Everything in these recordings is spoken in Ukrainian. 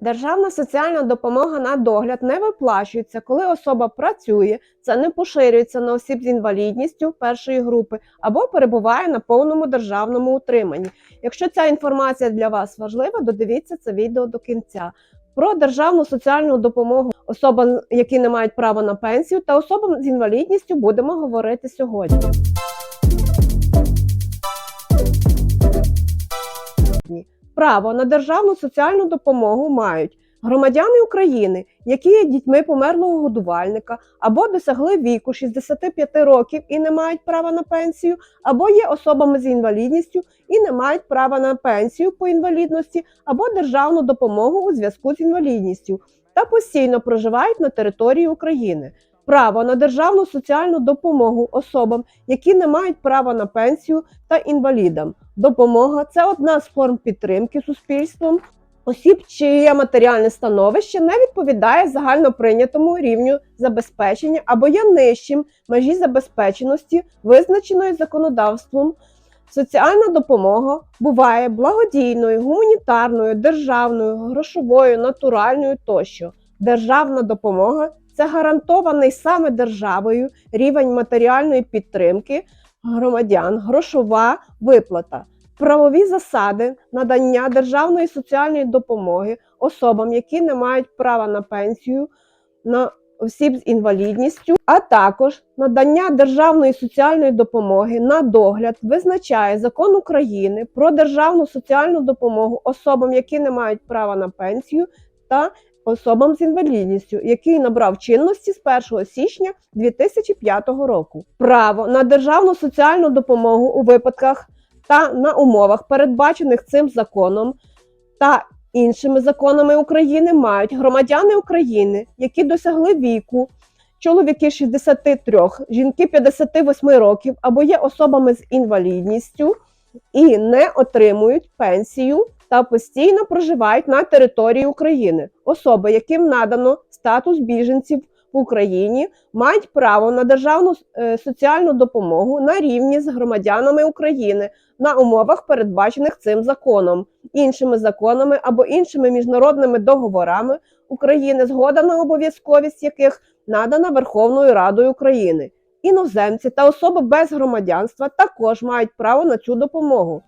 Державна соціальна допомога на догляд не виплачується, коли особа працює, це не поширюється на осіб з інвалідністю першої групи або перебуває на повному державному утриманні. Якщо ця інформація для вас важлива, додивіться це відео до кінця. Про державну соціальну допомогу особам, які не мають права на пенсію, та особам з інвалідністю будемо говорити сьогодні. Право на державну соціальну допомогу мають громадяни України, які є дітьми померлого годувальника, або досягли віку 65 років і не мають права на пенсію, або є особами з інвалідністю і не мають права на пенсію по інвалідності, або державну допомогу у зв'язку з інвалідністю, та постійно проживають на території України. Право на державну соціальну допомогу особам, які не мають права на пенсію та інвалідам. Допомога це одна з форм підтримки суспільством осіб, чиє матеріальне становище не відповідає загальноприйнятому рівню забезпечення або є нижчим межі забезпеченості, визначеної законодавством. Соціальна допомога буває благодійною, гуманітарною, державною, грошовою, натуральною тощо. Державна допомога це гарантований саме державою рівень матеріальної підтримки громадян, грошова виплата, правові засади надання державної соціальної допомоги особам, які не мають права на пенсію, на осіб з інвалідністю, а також надання державної соціальної допомоги на догляд визначає закон України про державну соціальну допомогу особам, які не мають права на пенсію та особам з інвалідністю, який набрав чинності з 1 січня 2005 року. Право на державну соціальну допомогу у випадках та на умовах, передбачених цим законом та іншими законами України, мають громадяни України, які досягли віку. Чоловіки 63, жінки 58 років або є особами з інвалідністю і не отримують пенсію та постійно проживають на території України. Особи, яким надано статус біженців в Україні, мають право на державну е, соціальну допомогу на рівні з громадянами України на умовах, передбачених цим законом, іншими законами або іншими міжнародними договорами України, згода на обов'язковість яких надана Верховною Радою України. Іноземці та особи без громадянства також мають право на цю допомогу.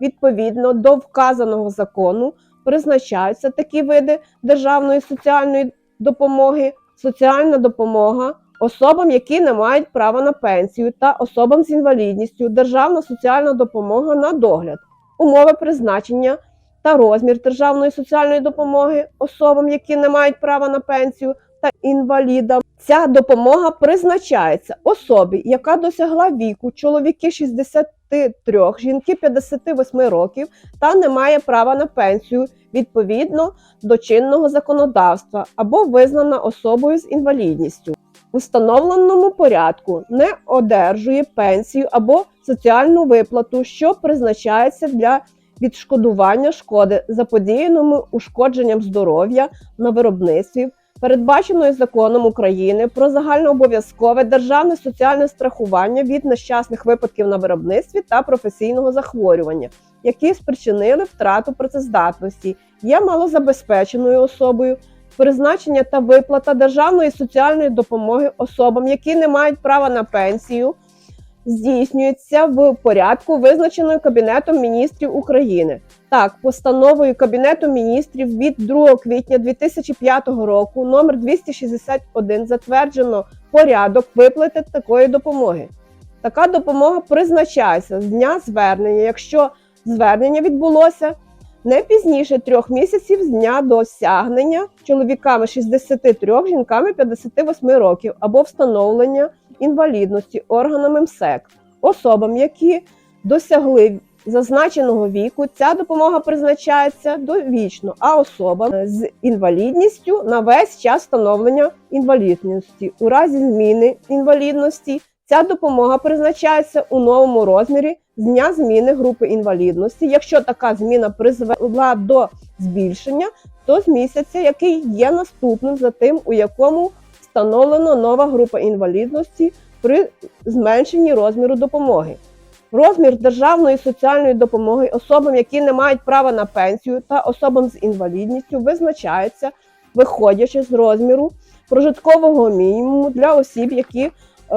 Відповідно до вказаного закону призначаються такі види державної соціальної допомоги, соціальна допомога особам, які не мають права на пенсію, та особам з інвалідністю, державна соціальна допомога на догляд, умови призначення та розмір державної соціальної допомоги особам, які не мають права на пенсію та інвалідам. Ця допомога призначається особі, яка досягла віку чоловіки 63, жінки 58 років та не має права на пенсію відповідно до чинного законодавства або визнана особою з інвалідністю. У встановленому порядку не одержує пенсію або соціальну виплату, що призначається для відшкодування шкоди, заподіяному ушкодженням здоров'я на виробництві, передбаченої законом України про загальнообов'язкове державне соціальне страхування від нещасних випадків на виробництві та професійного захворювання, які спричинили втрату працездатності, є малозабезпеченою особою. Призначення та виплата державної соціальної допомоги особам, які не мають права на пенсію, здійснюється в порядку, визначеною Кабінетом міністрів України. Так, постановою Кабінету міністрів від 2 квітня 2005 року номер 261 затверджено порядок виплати такої допомоги. Така допомога призначається з дня звернення, якщо звернення відбулося не пізніше трьох місяців з дня досягнення чоловіками 63, жінками 58 років або встановлення інвалідності органами МСЕК. Особам, які досягли зазначеного віку, ця допомога призначається довічно, а особам з інвалідністю на весь час встановлення інвалідності. У разі зміни інвалідності ця допомога призначається у новому розмірі з дня зміни групи інвалідності. Якщо така зміна призвела до збільшення, то з місяця, який є наступним за тим, у якому встановлено нова група інвалідності при зменшенні розміру допомоги. Розмір державної соціальної допомоги особам, які не мають права на пенсію, та особам з інвалідністю визначається, виходячи з розміру прожиткового мінімуму для осіб, які е,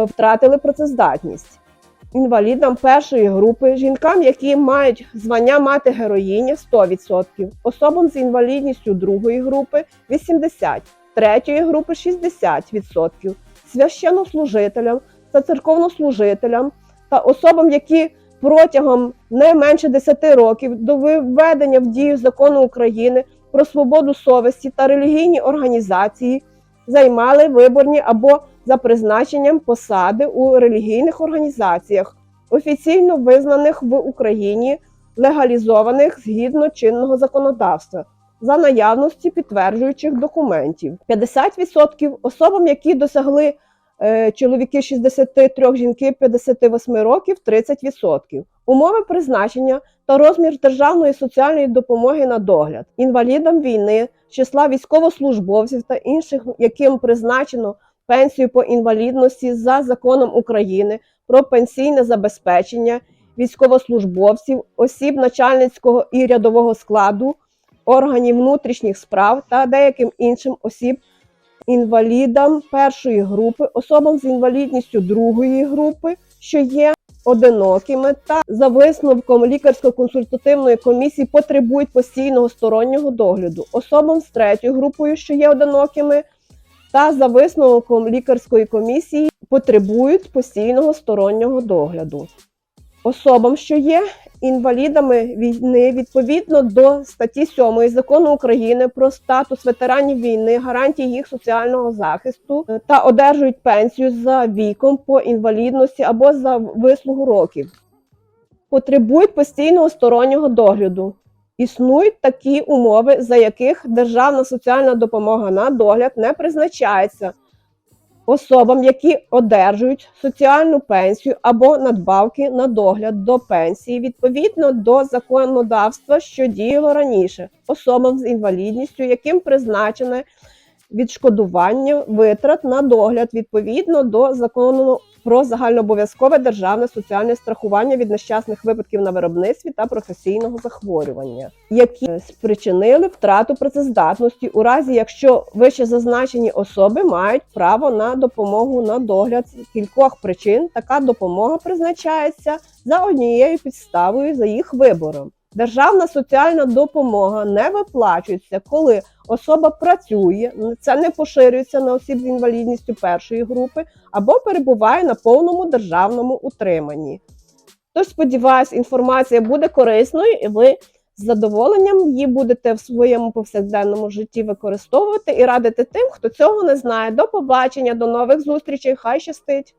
втратили працездатність. Інвалідам першої групи, жінкам, які мають звання мати героїні 100%, особам з інвалідністю другої групи 80%, третьої групи 60%, священнослужителям та церковнослужителям та особам, які протягом не менше 10 років до введення в дію закону України про свободу совісті та релігійні організації займали виборні або за призначенням посади у релігійних організаціях, офіційно визнаних в Україні, легалізованих згідно чинного законодавства. За наявності підтверджуючих документів 50% особам, які досягли е, чоловіки 63, жінки 58 років 30%. Умови призначення та розмір державної соціальної допомоги на догляд інвалідам війни, числа військовослужбовців та інших, яким призначено пенсію по інвалідності за законом України про пенсійне забезпечення військовослужбовців, осіб начальницького і рядового складу, органів внутрішніх справ та деяким іншим осіб інвалідам першої групи, особам з інвалідністю другої групи, що є одинокими, та за висновком лікарсько-консультативної комісії потребують постійного стороннього догляду, особам з третьою групою, що є одинокими, та за висновком лікарської комісії потребують постійного стороннього догляду. Особам, що є інвалідами війни відповідно до статті 7 закону України про статус ветеранів війни, гарантії їх соціального захисту е, та одержують пенсію за віком по інвалідності або за вислугу років, потребують постійного стороннього догляду. Існують такі умови, за яких державна соціальна допомога на догляд не призначається особам, які одержують соціальну пенсію або надбавки на догляд до пенсії відповідно до законодавства, що діяло раніше, особам з інвалідністю, яким призначене відшкодування витрат на догляд відповідно до закону про загальнообов'язкове державне соціальне страхування від нещасних випадків на виробництві та професійного захворювання, які спричинили втрату працездатності у разі, якщо вище зазначені особи мають право на допомогу на догляд з кількох причин. Така допомога призначається за однією підставою за їх вибором. Державна соціальна допомога не виплачується, коли особа працює, це не поширюється на осіб з інвалідністю першої групи або перебуває на повному державному утриманні. Тож, сподіваюсь, інформація буде корисною і ви з задоволенням її будете в своєму повсякденному житті використовувати і радити тим, хто цього не знає. До побачення, до нових зустрічей, хай щастить!